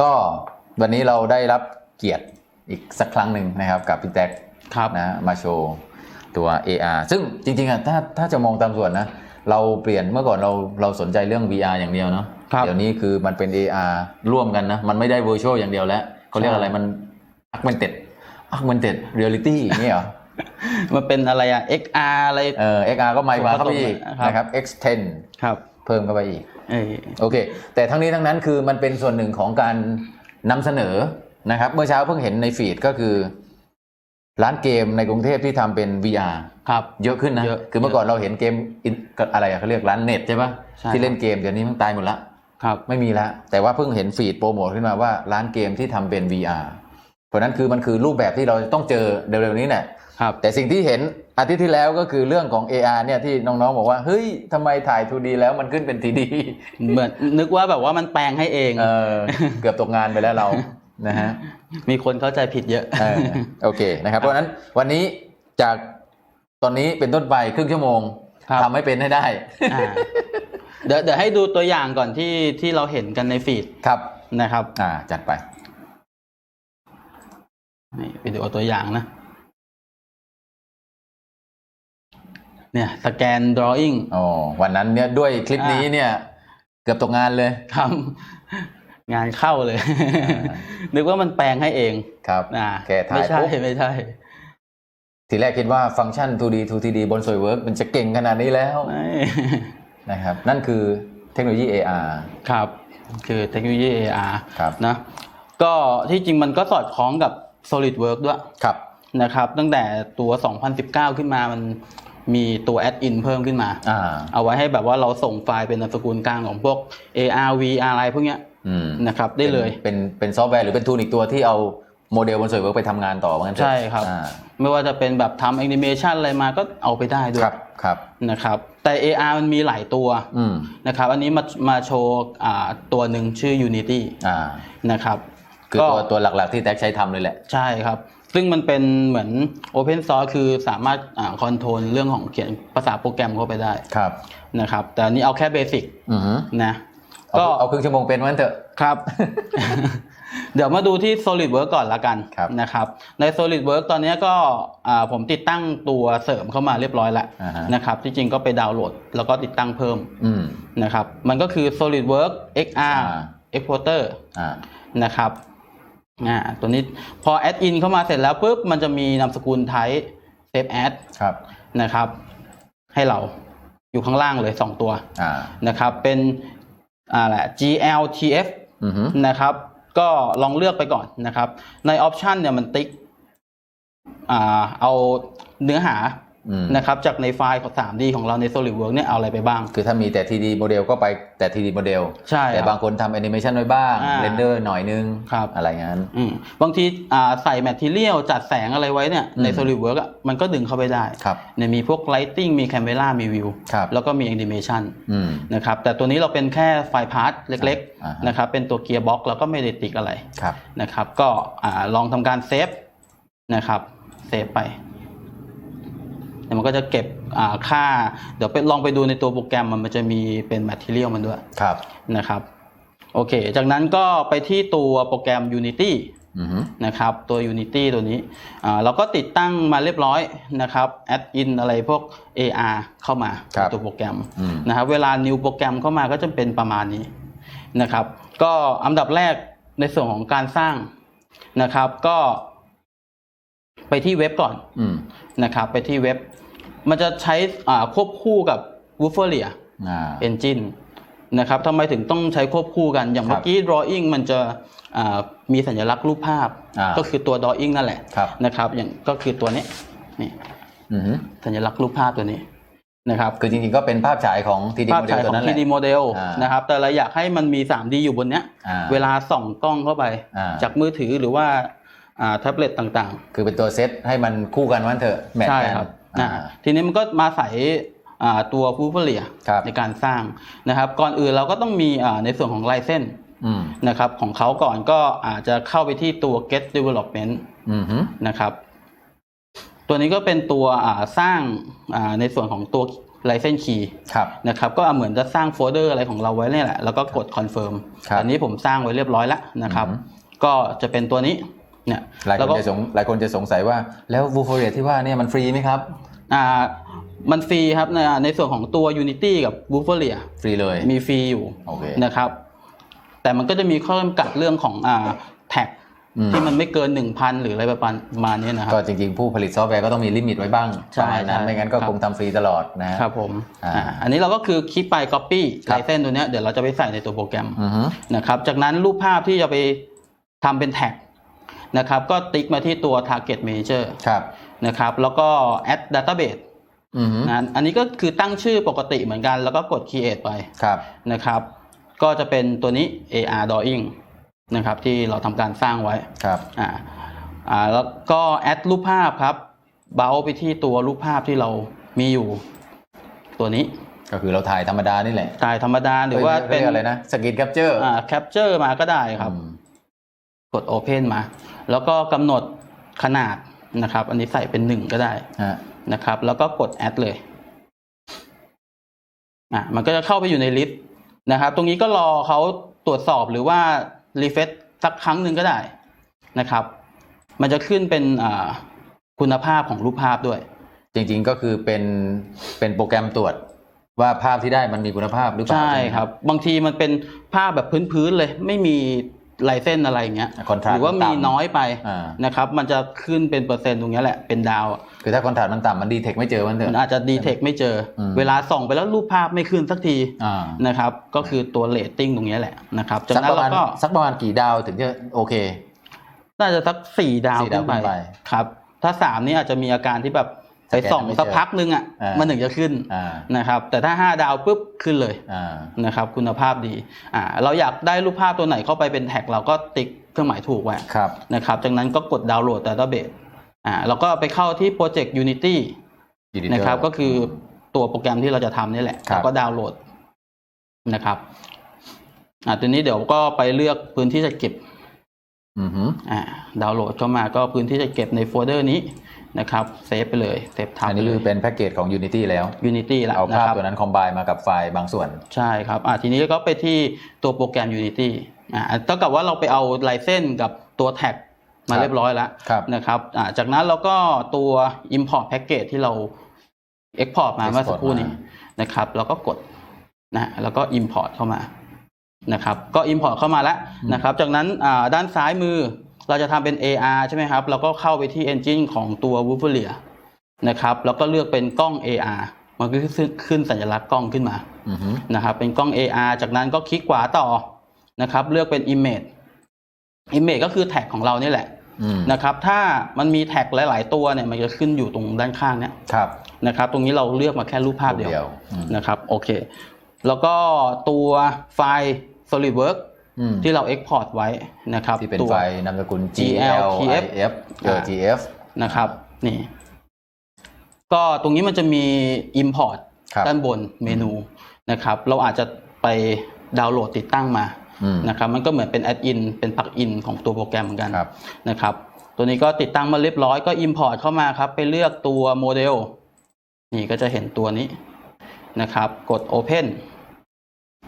ก็วันนี้เราได้รับเกียรติอีกสักครั้งหนึ่งนะครับกับพี่แท็กครับนะมาโชว์ตัว AR ซึ่งจริงๆอะถ้าถ้าจะมองตามส่วนนะ เราเปลี่ยนเมื่อก่อนเราเราสนใจเรื่อง VR อย่างเดียวเนาะครับเดี๋ยวนี้คือมันเป็น AR ร่วมกันนะ มันไม่ได้ virtual อย่างเดียวแล้วเขาเรียกใช่อะไรมัน augmented augmented reality อย่างนี้เหรอมันเป็นอะไรอะ XR อะไร เออ XR ก็มาเข้าไปอีกครับนะครับ X10 ครับ เพิ่มเข้าไปอีกเอ้ยโอเค แต่ทั้งนี้ทั้งนั้นคือมันเป็นส่วนหนึ่งของการนำเสนอนะครับ เมื่อเช้าเพิ่งเห็นในฟีดก็คือ ร้านเกมในกรุงเทพที่ทำเป็น VR ครับ เยอะขึ้นนะเยอะคือเมื่อก่อนเราเห็นเกมอินอะไรอะเขาเรียกร้านเน็ตใช่ปะใช่ที่เล่นเกมเดี๋ยวนี้มันตายหมดละครับไม่มีละแต่ว่าเพิ่งเห็นฟีดโปรโมทขึ้นมาว่าร้านเกมที่ทำเป็น VR เพราะนั้นคือมันคือรูปแบบที่เราจะต้องเจอเร็วๆนี้เนี่ยครับแต่สิ่งที่เห็น อาทิตย์ที่แล้วก็คือเรื่องของ AR เนี่ยที่น้องๆบอกว่าเฮ้ยทำไมถ่าย 2D แล้วมันขึ้นเป็น 3D เหมือนนึกว่าแบบว่ามันแปลงให้เองเออเกือบตกงานไปแล้วเรานะฮะมีคนเข้าใจผิดเยอะเออโอเคนะครับ เพราะฉะนั้นวันนี้จากตอนนี้เป็นต้นไปครึ่งชั่วโมงครับ ทำให้เป็นให้ได้อ่าเดี๋ยวเดี๋ยวให้ดูตัวอย่างก่อนที่ที่เราเห็นกันในฟีดครับนะครับอ่าจัดไปนี่ไปดูตัวอย่างนะ เนี่ยสแกน drawing อ๋อวันนั้นเนี่ยด้วยคลิปนี้เนี่ย เกือบตกงานเลยทำงานเข้าเลย นึกว่ามันแปลงให้เองครับอ่าแค่ถ่ายไม่ใช่ปุ๊บไม่ใช่ ทีแรกคิดว่าฟังก์ชัน 2D 2D บน SolidWorks มันจะเก่งขนาดนี้แล้วไม่นะครับ นั่นคือเทคโนโลยี AR ครับ คือเทคโนโลยี AR ครับนะ ก็ที่จริงมันก็สอดคล้องกับ SolidWorks ด้วยครับนะครับ ตั้งแต่ตัว 2019 ขึ้นมามัน มีตัว add-in เพิ่มขึ้นมาอ่าเอาไว้ให้แบบว่าเราส่งไฟล์เป็นนามสกุลกลางของพวก AR VR อะไรพวกเนี้ยอืมนะครับได้เลยเป็นเป็นเป็นซอฟต์แวร์หรือเป็นทูลอีกตัวที่เอาโมเดลบน SolidWorks ไปทำงานต่อว่างั้นเถอะใช่ครับอ่าไม่ว่าจะเป็นแบบทำแอนิเมชันอะไรมาก็เอาไปได้ด้วยครับครับนะครับแต่ AR มันมีหลายตัวอืมนะครับอันนี้มามาโชว์อ่าตัวหนึ่งชื่อ Unity อ่านะครับคือตัวตัวหลักๆที่แท็กใช้ทำเลยแหละ ใช่ครับ ซึ่งมันเป็นเหมือน Open Source คือสามารถคอนโทรลเรื่องของเขียนภาษาโปรแกรมเข้าไปได้ครับนะครับ แต่อันนี้เอาแค่เบสิกอือฮึนะเอาก็เอาครึ่งชั่วโมงเป็นวันเถอะครับ เดี๋ยวมาดูที่ SolidWorks ก่อนละกันครับนะครับ ใน SolidWorks ตอนนี้ก็อ่าผมติดตั้งตัวเสริมเข้ามาเรียบร้อยแล้วอ่าฮะนะครับที่จริงก็ไปดาวน์โหลด แล้วก็ติดตั้งเพิ่มอืมนะครับ มันก็คือ SolidWorks XR อ่า Exporter อ่านะครับ อ่าตัวนี้พอ add in เข้ามาเสร็จแล้วปุ๊บมันจะมีนามสกุล type save as ครับนะครับ ให้เราอยู่ข้างล่างเลย2ตัวอ่านะครับ เป็นอ่าแหละ GLTF อือฮึนะครับ ก็ลองเลือกไปก่อนนะครับ ในออปชันเนี่ยมันติ๊กอ่าเอาเนื้อหาอืม นะครับจากในไฟล์ของ 3D ของเราใน SolidWorks เนี่ยเอาอะไรไปบ้าง คือถ้ามีแต่ 3D โมเดลก็ไปแต่ 3D โมเดลใช่แต่ครับบางคนทำแอนิเมชันไว้บ้างอ่าเรนเดอร์หน่อยนึงครับอะไรงั้นอืมบางทีอ่าใส่แมทเทียลจัดแสงอะไรไว้เนี่ยในอืม SolidWorks อะมันก็ดึงเข้าไปได้ครับเนี่ยมีพวก Lighting มี Camera มี View ครับแล้วก็มี Animation อืมนะครับแต่ตัวนี้เราเป็นแค่ไฟล์พาร์ทเล็กอ่าฮะๆนะครับเป็นตัวเกียร์บ็อกแล้วก็ไม่ได้ติ๊กอะไรครับนะครับก็อ่าลองทำการเซฟนะครับเซฟไป เดี๋ยวมันก็จะเก็บอ่าค่า เดี๋ยวไปลองไปดูในตัวโปรแกรมมันมันจะมีเป็น Material มันด้วยครับนะครับโอเค จากนั้นก็ไปที่ตัวโปรแกรม Unity อือฮึนะครับตัว Unity ตัวนี้อ่าเราก็ติดตั้งมาเรียบร้อยนะครับ add in อะไรพวก AR เข้ามาครับในตัวโปรแกรมอืมนะครับเวลา new โปรแกรมเข้ามาก็จะเป็นประมาณนี้นะครับ ก็อันดับแรกในส่วนของการสร้างนะครับ ก็ไปที่เว็บก่อนอืมนะครับ ไปที่เว็บ มันจะใช้อ่าควบคู่กับ w o o f e r i a อ่า Engine นะครับทำไมถึงต้องใช้ควบคู่กันอย่างครับเมื่อกี้ drawing มันจะอ่ามีสัญลักษณ์รูปภาพอ่าก็คือตัว drawing นั่นแหละครับนะครับอย่างก็คือตัวนี้นี่อือฮึสัญลักษณ์รูปภาพตัวนี้นะครับคือจริงๆก็เป็นภาพฉายของ 3D ภาพโมเดลฉายตัขวองนั้นแหละ 3D โมเดลอ่านนะครับแต่เราอยากให้มันมี 3D อยู่บนเนี้ยอ่าเวลาส่องกล้องเข้าไปอ่าจากมือถือหรือว่าอ่าแท็บเล็ตต่างคือเป็นตัวเซตให้มันคู่กันวันเถอะแมทๆใช่กัน ครับอ่าอ่าทีนี้มันก็มาใส่อ่าตัวฟูเฟอร์เลียครับในการสร้างนะครับ ก่อนอื่นเราก็ต้องมีอ่าในส่วนของลายเส้นอืมนะครับของเขาก่อนก็อาจจะเข้าไปที่ตัว get development อือฮึนะครับ ตัวนี้ก็เป็นตัวอ่าสร้างอ่าในส่วนของตัว license key ครับนะครับก็เหมือนจะสร้างโฟลเดอร์อะไรของเราไว้เนี่ยแหละ แล้วก็กด confirm ครับอันนี้ผมสร้างไว้เรียบร้อยแล้วนะครับอือฮึก็จะเป็นตัวนี้ เนี่ยหลายแล้ควก็นจะสงหลายคนจะสงสัยว่าแล้ววูฟเรียที่ว่าเนี่ยมันฟรีไหมครับอ่ามันฟรีครับในในส่วนของตัว Unity กับ w o o f e r i a ฟรีเลย มีฟรีอยู่โอเคนะครับ แต่มันก็จะมีข้อจำกัดเรื่องของอ่าแท็กอืมที่มันไม่เกิน 1,000 หรืออะไรประมาณนี้นะครับ ก็จริงๆ ผู้ผลิตซอฟต์แวร์ก็ต้องมีลิมิตไว้บ้างใช่ประมาณนั้นใช่ไม่งั้นก็ครับคงทำฟรีตลอดนะฮะครับผมอ่าอ่าอันนี้เราก็คือคลิกไป Copy ครัลาบยเส้นตัวเนี้ยเดี๋ยวเราจะไปใส่ในตัวโปรแกรมอือฮึนะครับจากนั้นรูปภาพที่จะไปทำเป็นแท็ก นะครับก็ติ๊กมาที่ตัว Target Manager ครับนะครับแล้วก็ Add Database อือฮึนะอันนี้ก็คือตั้งชื่อปกติเหมือนกันแล้วก็กด Create ไปครับนะครับ ก็จะเป็นตัวนี้ AR Drawing นะครับที่เราทำการสร้างไว้ครับอ่าอ่าแล้วก็แอดรูปภาพครับเบาไปที่ตัวรูปภาพที่เรามีอยู่ ตัวนี้ก็คือเราถ่ายธรรมดานี่แหละถ่ายธรรมดาหรือว่าเป็เป็นนอะไรนะสกินแคปเจอร์อ่าแคปเจอร์มาก็ได้ครับก ด Open มา แล้วก็กำหนดขนาดนะครับ อันนี้ใส่เป็นหนึ่งก็ได้ฮะนะครับ แล้วก็กด Add เลยอะมันก็จะเข้าไปอยู่ในลิสต์นะครับ ตรงนี้ก็รอเขาตรวจสอบหรือว่ารีเฟซสักครั้งหนึ่งก็ได้นะครับ มันจะขึ้นเป็นอ่าคุณภาพของรูปภาพด้วย จริงๆก็คือเป็นเป็นโปรแกรมตรวจว่าภาพที่ได้มันมีคุณภาพหรือเปล่าใช่ไหมครับ บางทีมันเป็นภาพแบบพื้นๆเลย ไม่มี ลายเส้นอะไรอย่างเงี้ยคอนทราหสรือว่ามีน้อยไปอ่านะครับมันจะขึ้นเป็นเปอร์เซ็นต์ตรงเนี้ยแหละเป็นดาวอะคือถ้าคอนทราสมันต่ำมันดีเทคไม่เจอมันเถมันอะอาจจะดีเทคไม่เจออมเวลาส่องไปแล้วรูปภาพไม่ขึ้นสักทีอ่านะครับก็คือตัวเรตติ้งตรงเนี้ยแหละนะครับจากสักนั้นประเรามาณก็สักประมาณกี่ดาวถึงจะโอเค น่าจะสักสี่ดาวสี่ดาวขึ้นไปขึ้นไปครับ ถ้าสามนี่อาจจะมีอาการที่แบบ ไปสแกนส่องไม่เจอสักพักนึงอะอ่ามัมันถึงจะขึ้นอ่านะครับแต่ถ้าห้าดาวปุ๊บขึ้นเลยอ่านะครับคุณภาพดีอ่าเราอยากได้รูปภาพตัวไหนเข้าไปเป็นแท็กเราก็ติ๊กเครื่องหมายถูกไว้ครับนะครับจากนั้นก็กดดาวน์โหลด Database อ่าแล้วก็ไปเข้าที่โปรเจกต์ Unity Editor นะครับก็คือตัวโปรแกรมที่เราจะทำนี่แหละครับแล้วก็ดาวน์โหลดนะครับอ่าตัวนี้เดี๋ยวก็ไปเลือกพื้นที่จะเก็บอือฮึอ่าดาวน์โหลดเข้ามาก็พื้นที่จะเก็บในโฟลเดอร์นี้ นะครับเซฟไปเลยเซฟทับอันนี้ไปเลคืยอเป็นแพ็กเกจของ Unity แล้ว Unity แล้วเอานะภาพครับตัวนั้นคอมไบมากับไฟล์บางส่วน ใช่ครับอ่าทีนี้ก็ไปที่ตัวโปรแกรม Unity อ่าเท่ากับว่าเราไปเอาไลเซนกับตัวแท็กมาครับเรียบร้อยแล้วครับนะครับอ่าจากนั้นเราก็ตัว import package ที่เรา export มา Export เมื่อสักครู่นี้มานะครับแล้วก็กดนะแล้วก็ import เข้ามานะครับ ก็ import เข้ามาแล้วนะครับ จากนั้นอ่าด้านซ้ายมือ เราจะทำเป็น AR ใช่ไหมครับ เราก็เข้าไปที่ engine ของตัว w o o f e r i a นะครับ แล้วก็เลือกเป็นกล้อง AR มันก็ขึ้นขึ้นสัญลักษณ์กล้องขึ้นมาอือฮึนะครับ เป็นกล้อง AR จากนั้นก็คลิกขวาต่อนะครับ เลือกเป็น Image Image ก็คือแท็กของเรานี่แหละอืมนะครับ ถ้ามันมีแท็กหลาย ๆ ตัวเนี่ย มันจะขึ้นอยู่ตรงด้านข้างเนี่ยครับนะครับ ตรงนี้เราเลือกมาแค่รูปภาพเดียวอืมนะครับ โอเค แล้วก็ตัวไฟล์ SolidWorks อืม ที่เรา Export ไว้นะครับที่เป็นตัวไฟล์นามสกุล GL GL IF เอออ่า GF นะครับนี่ก็ตรงนี้มันจะมี Import ครับด้านบนเมนูนะครับ เราอาจจะไปดาวน์โหลดติดตั้งมาอืมนะครับมันก็เหมือนเป็นแอดอินเป็นปลักอินของตัวโปรแกรมเหมือนกันครับนะครับ ตัวนี้ก็ติดตั้งมาเรียบร้อยก็ Import เข้ามาครับ ไปเลือกตัวโมเดล นี่ก็จะเห็นตัวนี้นะครับ กด Open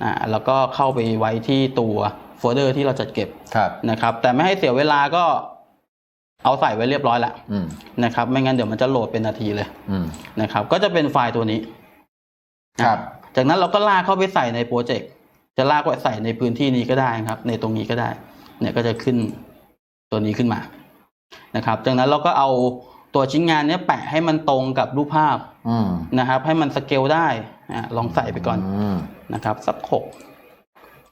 อ่าแล้วก็เข้าไปไว้ที่ตัวโฟลเดอร์ที่เราจัดเก็บครับนะครับ แต่ไม่ให้เสียเวลาก็เอาใส่ไว้เรียบร้อยแล้วอืมนะครับ ไม่งั้นเดี๋ยวมันจะโหลดเป็นนาทีเลยอืมนะครับ ก็จะเป็นไฟล์ตัวนี้ครับ จากนั้นเราก็ลากเข้าไปใส่ในโปรเจกต์จะลากไว้ใส่ในพื้นที่นี้ก็ได้ครับ ในตรงนี้ก็ได้ เนี่ยก็จะขึ้นตัวนี้ขึ้นมานะครับ จากนั้นเราก็เอาตัวชิ้นงานเนี้ยแปะให้มันตรงกับรูปภาพอืมนะครับ ให้มันสเกลได้อะลองใส่ไปก่อนอืม นะครับ สักหก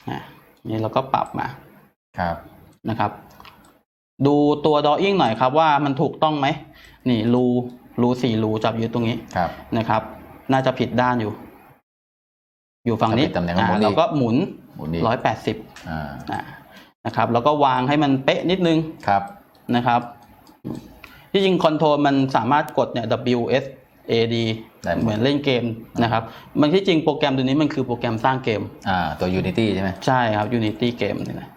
อะนี่เราก็ปรับมาครับนะครับ ดูตัวดออิ่งหน่อยครับ ว่ามันถูกต้องไหมนี่รูรูสี่รูจับยึดตรงนี้ครับนะครับ น่าจะผิดด้านอยู่ อยู่ฝั่งนี้ถ้าผิดตำแหน่งข้างบนอ่าอีกเราก็หมุนหมุนนี้ร้อยแปดสิบอ่านะครับ แล้วก็วางให้มันเป๊ะนิดนึงครับนะครับ ที่จริงคอนโทรลมันสามารถกดเนี่ย W S A D ได้หมด เหมือนเล่นเกมนะครับ มันที่จริงโปรแกรมตัวนี้มันคือโปรแกรมสร้างเกม อ่าตัว Unity ใช่ไหม ใช่ครับ Unity เกมนี่นะ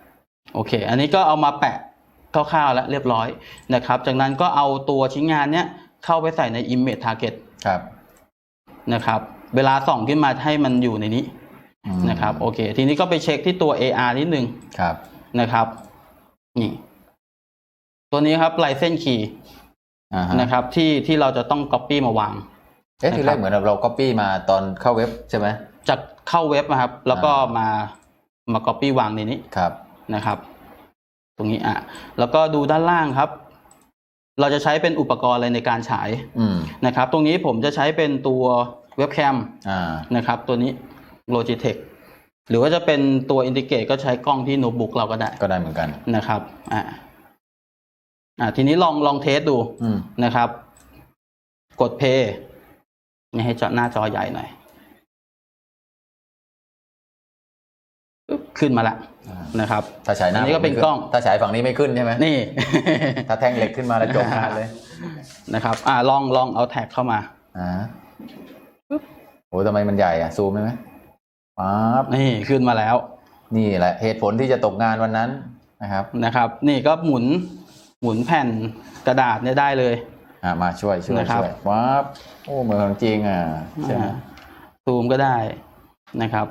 โอเค อันนี้ก็เอามาแปะคร่าวๆแล้วเรียบร้อยนะครับ จากนั้นก็เอาตัวชิ้นงานเนี้ยเข้าไปใส่ใน Image Target ครับนะครับ เวลาส่องขึ้นมาให้มันอยู่ในนี้อืมนะครับ โอเค ทีนี้ก็ไปเช็คที่ตัว AR นิดนึงครับ นะครับ นี่ ตัวนี้ครับลายเส้นคีย์อ่าฮะ นะครับที่ที่เราจะต้อง Copy มาวาง เอ๊ะทีแรนะครักบเหมือนเรา copy มาตอนเข้าเว็บใช่ไหมจะเข้าเว็บนะครับ แล้วก็อ่ามมามา Copy วางในนี้ครับนะครับ ตรงนี้อะแล้วก็ดูด้านล่างครับ เราจะใช้เป็นอุปกรณ์อะไรในการฉายอืมนะครับ ตรงนี้ผมจะใช้เป็นตัวเว็บแคมอ่านะครับ ตัวนี้ Logitech หรือว่าจะเป็นตัวอินทิเกรตก็ใช้กล้องที่โน้ตบุ๊กเราก็ได้ ก็ได้เหมือนกันนะครับอ่า อ่าทีนี้ลองลองเทสดูอืมนะครับ กด play นี่ให้จอหน้าจอใหญ่หน่อยปึ๊บขึ้นมาละอ่านะครับ ถ้าฉายหน้าอันนี้ก็เป็นผมไม่กล้อง ถ้าฉายฝั่งนี้ไม่ขึ้นใช่ไหมนี่ ถ้าแท่งเหล็กขึ้นมาแล้วจบงานเลยนะครับ อ่าลองลองเอาแท็กเข้ามาอ่าโอ้ทำไมมันใหญ่อะ ซูมได้ไหมปั๊บนี่ขึ้นมาแล้ว นี่แหละเหตุผลที่จะตกงานวันนั้นนะครับนะครับ นี่ก็หมุน หมุนแผ่นกระดาษเนี่ยได้เลย อ่ามาช่วยช่วยนะครับช่วยปั๊บโอ้เหมือนของจริงอะใช่ไหมอ่าซูมก็ได้นะครับ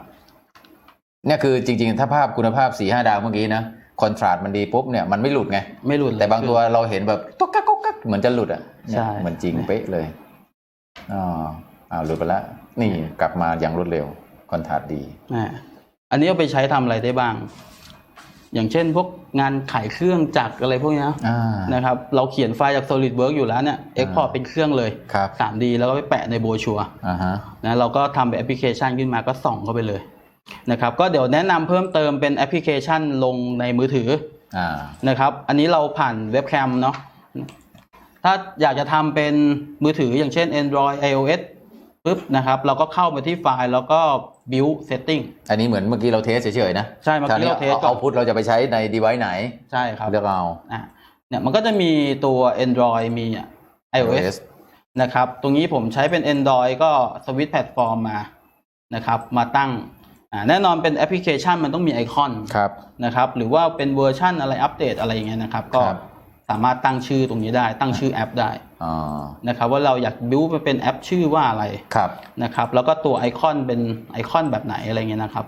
เนี่ยคือจริง ๆ ถ้าภาพคุณภาพสี่ห้าดาวเมื่อกี้นะคอนทราสต์มันดีปุ๊บเนี่ยมันไม่หลุดไง ไม่หลุดเลย แต่บางตัวเราเห็นแบบตุ๊กกักกุ๊กกักเหมือนจะหลุดอะเนี่ยใช่ เหมือนจริงเป๊ะเลยอ๋ออ้าวหลุดไปแล้วนี่กลับมาอย่างรวดเร็วคอนทราสต์ดี อ่าอันนี้เอาไปใช้ทำอะไรได้บ้าง อย่างเช่นพวกงานขายเครื่องจักรอะไรพวกนี้นะอ่านะครับเราเขียนไฟล์จาก SolidWorks อยู่แล้วเนี่ย Export เป็นเครื่องเลยครับ 3D แล้วก็ไปแปะในโบชัวอ่าฮะนะเราก็ทำเป็นแอปพลิเคชันขึ้นมาก็ส่องเข้าไปเลยนะครับก็เดี๋ยวแนะนำเพิ่มเติมเป็นแอปพลิเคชันลงในมือถืออ่านะครับอันนี้เราผ่านเว็บแคมเนาะถ้าอยากจะทำเป็นมือถืออย่างเช่น Android iOS ปุ๊บนะครับเราก็เข้ามาที่ไฟล์แล้วก็ build setting อันนี้เหมือนเมื่อกี้เราเทสเฉยๆนะใช่เมื่อกี้เราเทสก่อนเอาพุทเราจะไปใช้ในดีไวซ์ไหน ใช่ครับเลือกเอาอะเนี่ยมันก็จะมีตัว Android มีอะ iOS นะครับ ตรงนี้ผมใช้เป็น Android ก็สวิตช์แพลตฟอร์มมานะครับ มาตั้งอ่าแน่นอนเป็นแอปพลิเคชันมันต้องมีไอคอนครับนะครับ หรือว่าเป็นเวอร์ชันอะไรอัปเดตอะไรอย่างเงี้ยนะครับ ก็ครับ สามารถตั้งชื่อตรงนี้ได้ ตั้งชื่อแอปได้อ๋อนะครับว่าเราอยากบิวไปเป็นแอปชื่อว่าอะไรครับนะครับแล้วก็ตัวไอคอนเป็นไอคอนแบบไหนอะไรเงี้ยนะครับ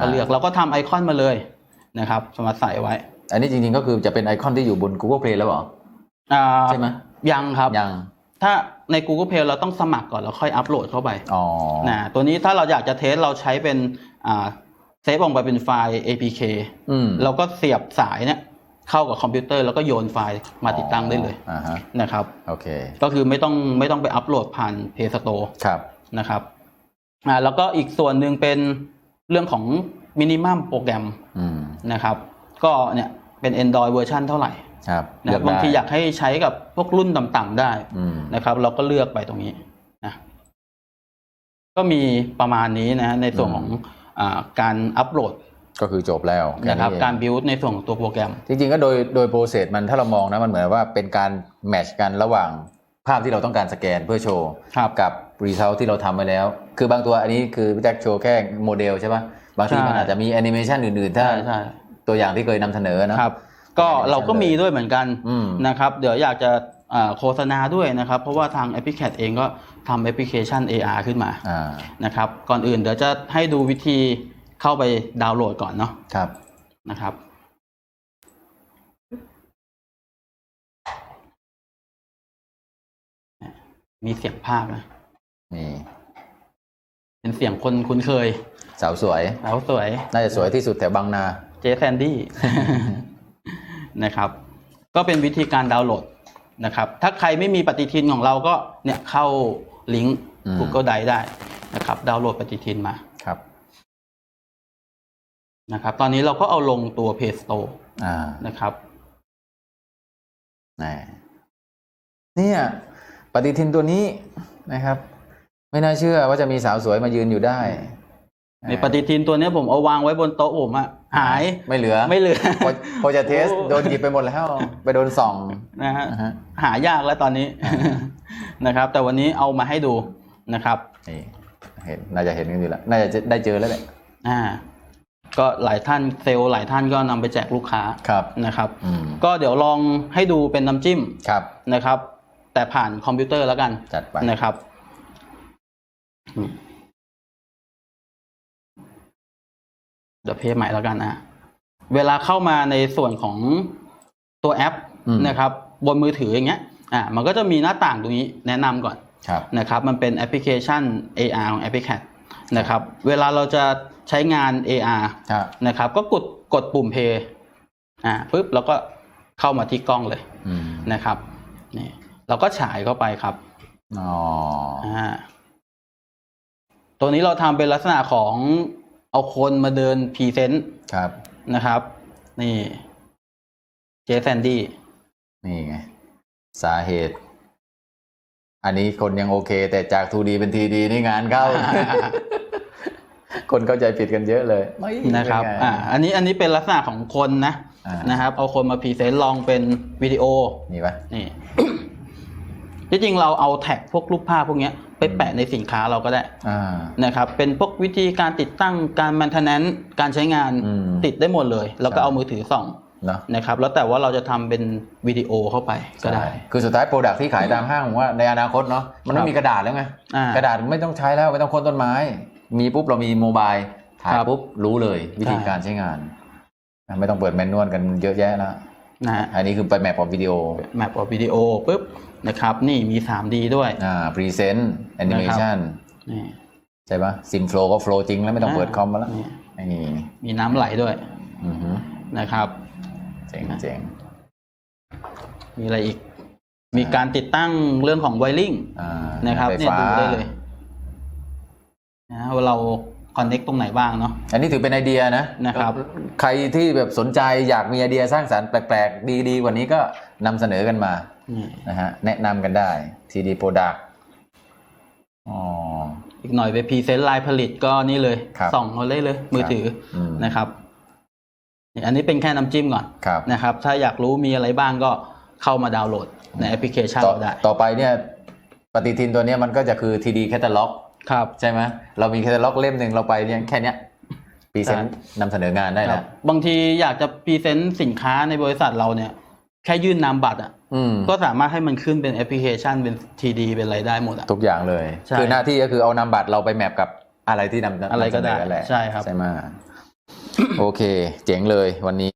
ก็อ่าเลือกเราก็ทำไอคอนมาเลยนะครับสามารถใส่ไว้ อันนี้จริงๆก็คือจะเป็นไอคอนที่อยู่บน Google Play แล้วเหรออ่าใช่ไหมยังครับยังถ้าใน Google Play เราต้องสมัครก่อนแล้วค่อยอัปโหลดเข้าไปอ๋อนะตัวนี้ถ้าเราอยากจะเทสเราใช้เป็นอ่าเซฟออกไปเป็นไฟล์ APK อืมเราก็เสียบสายเนี่ย เข้ากับคอมพิวเตอร์แล้วก็โยนไฟล์มาติดตั้งได้เลยอ่าฮะนะครับโอเคก็คือไม่ต้องไม่ต้องไปอัปโหลดผ่าน Play Store ครับนะครับอ่าแล้วก็อีกส่วนหนึ่งเป็นเรื่องของมินิมัมโปรแกรมอืมนะครับ ก็เนี่ยเป็น Android เวอร์ชันเท่าไหร่ครับนะเลือกบางได้ทีอยากให้ใช้กับพวกรุ่นต่ำๆได้อืมนะครับ เราก็เลือกไปตรงนี้นะก็มีประมาณนี้นะในส่วนของอาการอัปโหลด ก็คือจบแล้วแนะครับเองการบิวในส่วนของตัวโปรแกรม จริงๆ ก็โดยโดยโปรเซสมันถ้าเรามองนะมันเหมือนว่าเป็นการแมทชกันระหว่างภาพที่เราต้องการสแกนเพื่อโชว์ครับกับรีเซลที่เราทำไว้แล้ว คือบางตัวอันนี้คือพี่แจ็คโชว์แค่โมเดลใช่ปะบางทีใช่มันอาจจะมีแอนิเมชันอื่นๆ ถ้าใช่ใช่ตัวอย่างที่เคยนำเสนอนะครับ ก็ Animation เราก็มีด้วยเหมือนกันอืมนะครับ เดี๋ยวอยากจะอ่าโฆษณาด้วยนะครับ เพราะว่าทาง a p p l i c a t เองก็ทำแอปพลิเคชัน AR ขึ้นมาอ่านะครับก่อนอื่นเดี๋ยวจะให้ดูวิธี เข้าไปดาวน์โหลดก่อนเนาะครับนะครับ มีเสียงภาคนะนี่เป็นเสียงคนคุ้นเคย สาวสวยแล้วสวย น่าจะสวยที่สุดแถวบางนา เจแซนดี้นะครับ ก็เป็นวิธีการดาวน์โหลดนะครับ ถ้าใครไม่มีปฏิทินของเราก็เนี่ยเข้าลิงก์อืม Google Drive ได้นะครับ ดาวน์โหลดปฏิทินมาครับ นะครับ ตอนนี้เราก็เอาลงตัว Play Store อ่านะครับแน่เนี่ยปฏิทินตัวนี้นะครับ ไม่น่าเชื่อว่าจะมีสาวสวยมายืนอยู่ได้ในปฏิทินตัวเนี้ยผมเอาวางไว้บนโต๊ะผมอะหายไม่เหลือไม่เหลือพอพอจะเทสโอ้โดนหยิบไปหมดแล้วไปโดนส่องนะฮะนะฮะหายากแล้วตอนนี้นะครับ แต่วันนี้เอามาให้ดูนะครับนี่เห็นน่าจะเห็นกันอยู่แล้วน่าจะได้เจอแล้วแหละอ่า ก็หลายท่านเซลล์หลายท่านก็นำไปแจกลูกค้าครับนะครับก็เดี๋ยวลองให้ดูเป็นน้ำจิ้มครับนะครับ แต่ผ่านคอมพิวเตอร์แล้วกันจัดไปนะครับเดี๋ยวเพย์ใหม่แล้วกันนะเวลาเข้ามาในส่วนของตัวแอปนะครับ บนมือถืออย่างเงี้ยอ่ามันก็จะมีหน้าต่างตรงนี้แนะนำก่อนนะครับ มันเป็นแอปพลิเคชัน AR ของ a p p l i c a t นะครับ เวลาเราจะใช้งาน AR ครับนะครับ ก็กดกดปุ่ม Play อ่าปุ๊บแล้วก็เข้ามาที่กล้องเลยอืมนะครับนี่เราก็ฉายเข้าไปครับอ๋ออ่าตัวนี้เราทำเป็นลักษณะของเอาคนมาเดินพรีเซนต์ครับนะครับ นี่เจแซนดี้นี่ไง สาเหตุ อันนี้คนยังโอเค แต่จาก 2D เป็น 3D นี่งานเข้า คนเข้าใจผิดกันเยอะเลยไม่นะครับเป็นไงอ่าอันนี้อันนี้เป็นลักษณะของคนนะอ่านะครับ เอาคนมาพรีเซนต์ลองเป็นวิดีโอมีปะนี่ที่จริงเราเอาแท็กพวกรูปภาพพวกเนี้ยไปแปะในสินค้าเราก็ได้อ่านะครับ เป็นพวกวิธีการติดตั้งการมันเทนแนนการใช้งานอืมติดได้หมดเลย แล้วก็ใช่เอามือถือส่องเนาะนะครับ แล้วแต่ว่าเราจะทำเป็นวิดีโอเข้าไปก็ได้ใช่คือสุดท้ายโปรดักที่ขายตามห้างผมว่าในอนาคตเนาะมันไม่ครับมีกระดาษแล้วไงอ่ากระดาษไม่ต้องใช้แล้วไม่ต้องค้นต้นไม้ มีปุ๊บเรามีโมบายถ่ายครับปุ๊บรู้เลยวิธีใช่การใช้งานอะไม่ต้องเปิดแมนนวลกันเยอะแยะแล้วนะฮะอันนี้คือไปแมปกับวิดีโอแมปออกวิดีโอปุ๊บนะครับ นี่มี 3D ด้วยอ่าพรีเซนต์แอนิเมชันนี่ใช่ปะซิมโฟลก็โฟลจริงแล้วไม่ต้องเปิดคอมมาแล้วนี่นี่มีน้ำไหลด้วยอือหือนะครับเจ๋งเจ๋งมีอะไรอีก มีการติดตั้งเรื่องของไวริงอ่านะครับไฟเนี่ยฟ้าดูได้เลย นะว่าเราคอนเน็กตรงไหนบ้างเนาะอันนี้ถือเป็นไอเดียนะนะครับ ใครที่แบบสนใจอยากมีไอเดียสร้างสรรค์แปลกๆ ดีๆกว่านี้ก็นำเสนอกันมานี่นะฮะแนะนำกันได้ TD Product อ๋ออีกหน่อยไปพรีเซนต์ลายผลิตก็นี่เลยครับส่องเขาเลยเลย มือถืออืมนะครับนี่อันนี้เป็นแค่น้ำจิ้มก่อนครับนะครับ ถ้าอยากรู้มีอะไรบ้างก็เข้ามาดาวน์โหลดในแอปพลิเคชันต่อเราได้ ต่อไปเนี่ย ปฏิทินตัวเนี้ยมันก็จะคือ TD Catalog ครับใช่ไหมเรามี Catalog เล่มหนึ่งเราไปเนี่ยแค่เนี้ยพรีเซนต์ใช่นำเสนองานได้คแล้รัวบบางทีอยากจะพรีเซนต์สินค้าในบริษัทเราเนี่ยแค่ยื่นนามบัตรอะอืมก็สามารถให้มันขึ้นเป็นแอปพลิเคชันเป็นทีดีเป็นอะไรได้หมดอะทุกอย่างเลยใช่คือหน้าที่ก็คือเอานำบัตรเราไปแมปกับอะไรที่นำอะไรก็ได้นำเสนแหละใช่ครับใช่ไหมโอเค เจ๋งเลยวันนี้